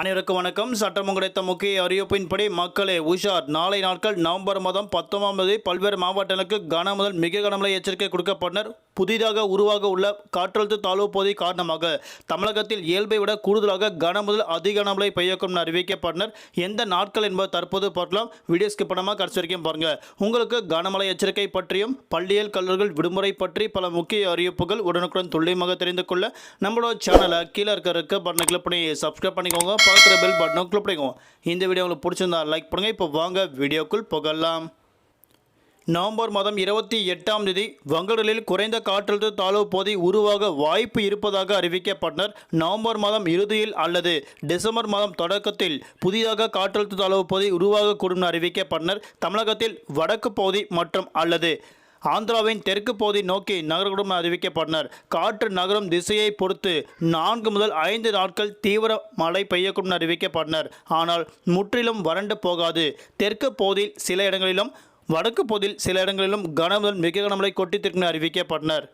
அனைவருக்கும் வணக்கம். சட்டமும் கிடைத்த முக்கிய அறிவிப்பின்படி மக்களே உஷார். நாளை நாட்கள் நவம்பர் மாதம் பத்தொன்பதாம் தேதி பல்வேறு மாவட்டங்களுக்கு கன முதல் மிக கனமழை எச்சரிக்கை கொடுக்கப்பட்டனர். புதிதாக உருவாக உள்ள காற்றழுத்த தாழ்வு பகுதி காரணமாக தமிழகத்தில் இயல்பை விட கூடுதலாக கன முதல் அதிக கனமழை பெய்யக்கும் அறிவிக்கப்பட்டனர். எந்த நாட்கள் என்பது தற்போது பார்க்கலாம். வீடியோ படமாக பண்ணாமல் கடைசி வரைக்கும் பாருங்க. உங்களுக்கு கனமழை எச்சரிக்கை பற்றியும் பள்ளியல் கல்லூரிகள் விடுமுறை பற்றி பல முக்கிய அறிவிப்புகள் உடனுக்குடன் துல்லியமாக தெரிந்து கொள்ள நம்மளோட சேனலை கீழே இருக்க இருக்க பட்டனை கிளிக் பண்ணி சப்ஸ்கிரைப் பண்ணிக்கோங்க. பக்கத்தில் பெல் பட்டனை கிளிக் பண்ணிக்கோங்க. இந்த வீடியோ உங்களுக்கு பிடிச்சிருந்தா லைக் பண்ணுங்கள் இப்போ வாங்க வீடியோக்குள் புகழலாம் நவம்பர் மாதம் இருபத்தி எட்டாம் தேதி வங்கடலில் குறைந்த காற்றழுத்த தாழ்வு பகுதி உருவாக வாய்ப்பு இருப்பதாக அறிவிக்கப்பட்டனர் நவம்பர் மாதம் இறுதியில் அல்லது டிசம்பர் மாதம் தொடக்கத்தில் புதிதாக காற்றழுத்த தாழ்வு பகுதி உருவாகக்கூடும் என அறிவிக்கப்பட்டனர் தமிழகத்தில் வடக்கு பகுதி மற்றும் அல்லது ஆந்திராவின் தெற்கு பகுதி நோக்கி நகரக்கூடும் அறிவிக்கப்பட்டனர் காற்று நகரும் திசையை பொறுத்து நான்கு முதல் ஐந்து நாட்கள் தீவிர மழை பெய்யக்கூடும் அறிவிக்கப்பட்டனர் ஆனால் முற்றிலும் வறண்டு போகாது. தெற்கு பகுதியில் சில இடங்களிலும் வடக்கு பகுதியில் சில இடங்களிலும் கனமுதல் மிக கனமழை கொட்டித்திற்கு அறிவிக்கப்பட்டனர்.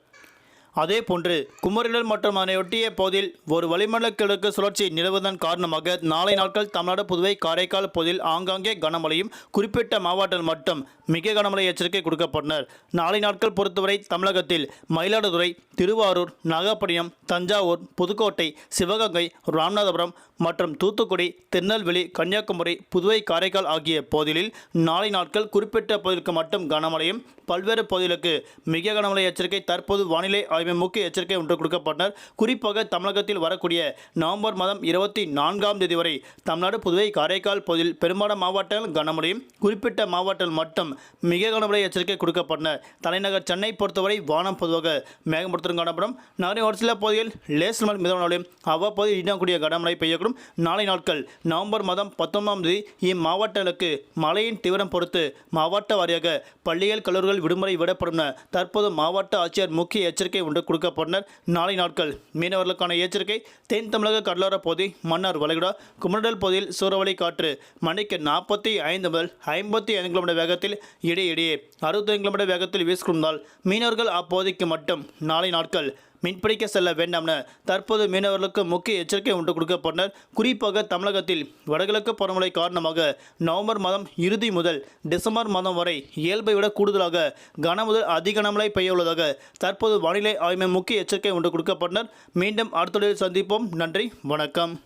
அதே போன்று குமரிடல் மற்றும் அதனையொட்டிய பகுதியில் ஒரு வளிமண்டல கிழக்கு சுழற்சி நிலவுவதன் காரணமாக நாளை நாட்கள் தமிழ்நாடு புதுவை காரைக்கால் பகுதியில் ஆங்காங்கே கனமழையும் குறிப்பிட்ட மாவட்டத்தில் மட்டும் மிக கனமழை எச்சரிக்கை கொடுக்கப்பட்டனர். நாளை நாட்கள் பொறுத்தவரை தமிழகத்தில் மயிலாடுதுறை திருவாரூர் நாகப்பட்டினம் தஞ்சாவூர் புதுக்கோட்டை சிவகங்கை ராமநாதபுரம் மற்றும் தூத்துக்குடி திருநெல்வேலி கன்னியாகுமரி புதுவை காரைக்கால் ஆகிய பகுதிகளில் நாளை நாட்கள் குறிப்பிட்ட பகுதிகளுக்கு மட்டும் கனமழையும் பல்வேறு பகுதிகளுக்கு மிக கனமழை எச்சரிக்கை தற்போது வானிலை ஆய்வு முக்கிய எச்சரிக்கை ஒன்று கொடுக்கப்பட்டனர் குறிப்பாக தமிழகத்தில் வரக்கூடிய நவம்பர் மாதம் இருபத்தி நான்காம் தேதி வரை தமிழ்நாடு புதுவை காரைக்கால் பகுதியில் பெரும்பாலான மாவட்டங்கள் கனமழையும் குறிப்பிட்ட மாவட்டங்கள் மட்டும் மிக கனமழை எச்சரிக்கை கொடுக்கப்பட்டன தலைநகர் சென்னை பொறுத்தவரை வானம் பொதுவாக மேகமூட்டத்துடன் காணப்படும். நகரின் ஒரு சில பகுதியில் லேசர் மழை மிதமான அவ்வப்போது இடக்கூடிய கனமழை பெய்யக்கூடும். நாளை நாட்கள் நவம்பர் மாதம் பத்தொன்பதாம் தேதி இம்மாவட்டங்களுக்கு மழையின் தீவிரம் பொறுத்து மாவட்ட வாரியாக பள்ளிகள் கல்லூரிகள் விடுமுறை விடப்படும் தற்போது மாவட்ட ஆட்சியர் முக்கிய எச்சரிக்கை ஒன்று கொடுக்கப்பட்டனர். நாளை நாட்கள் மீனவர்களுக்கான எச்சரிக்கை. தென் தமிழக கடலோர பகுதி மன்னார் வளைகுடா குமரடல் பகுதியில் சூறாவளி காற்று மணிக்கு நாற்பத்தி ஐந்து முதல் ஐம்பத்தி ஐந்து கிலோமீட்டர் வேகத்தில் இடையிடையே அறுபத்தைந்து கிலோமீட்டர் வேகத்தில் வீசிக்கொண்டால் மீனவர்கள் அப்போதைக்கு மட்டும் நாளை நாட்கள் மீன்பிடிக்க செல்ல வேண்டாம்னு தற்போது மீனவர்களுக்கு முக்கிய எச்சரிக்கை ஒன்று கொடுக்கப்பட்டனர் குறிப்பாக தமிழகத்தில் வடகிழக்கு பருவமழை காரணமாக நவம்பர் மாதம் இறுதி முதல் டிசம்பர் மாதம் வரை இயல்பை விட கூடுதலாக கனமுதல் அதிக கனமழை பெய்ய உள்ளதாக தற்போது வானிலை ஆய்வு முக்கிய எச்சரிக்கை ஒன்று கொடுக்கப்பட்டனர் மீண்டும் அடுத்த சந்திப்போம். நன்றி. வணக்கம்.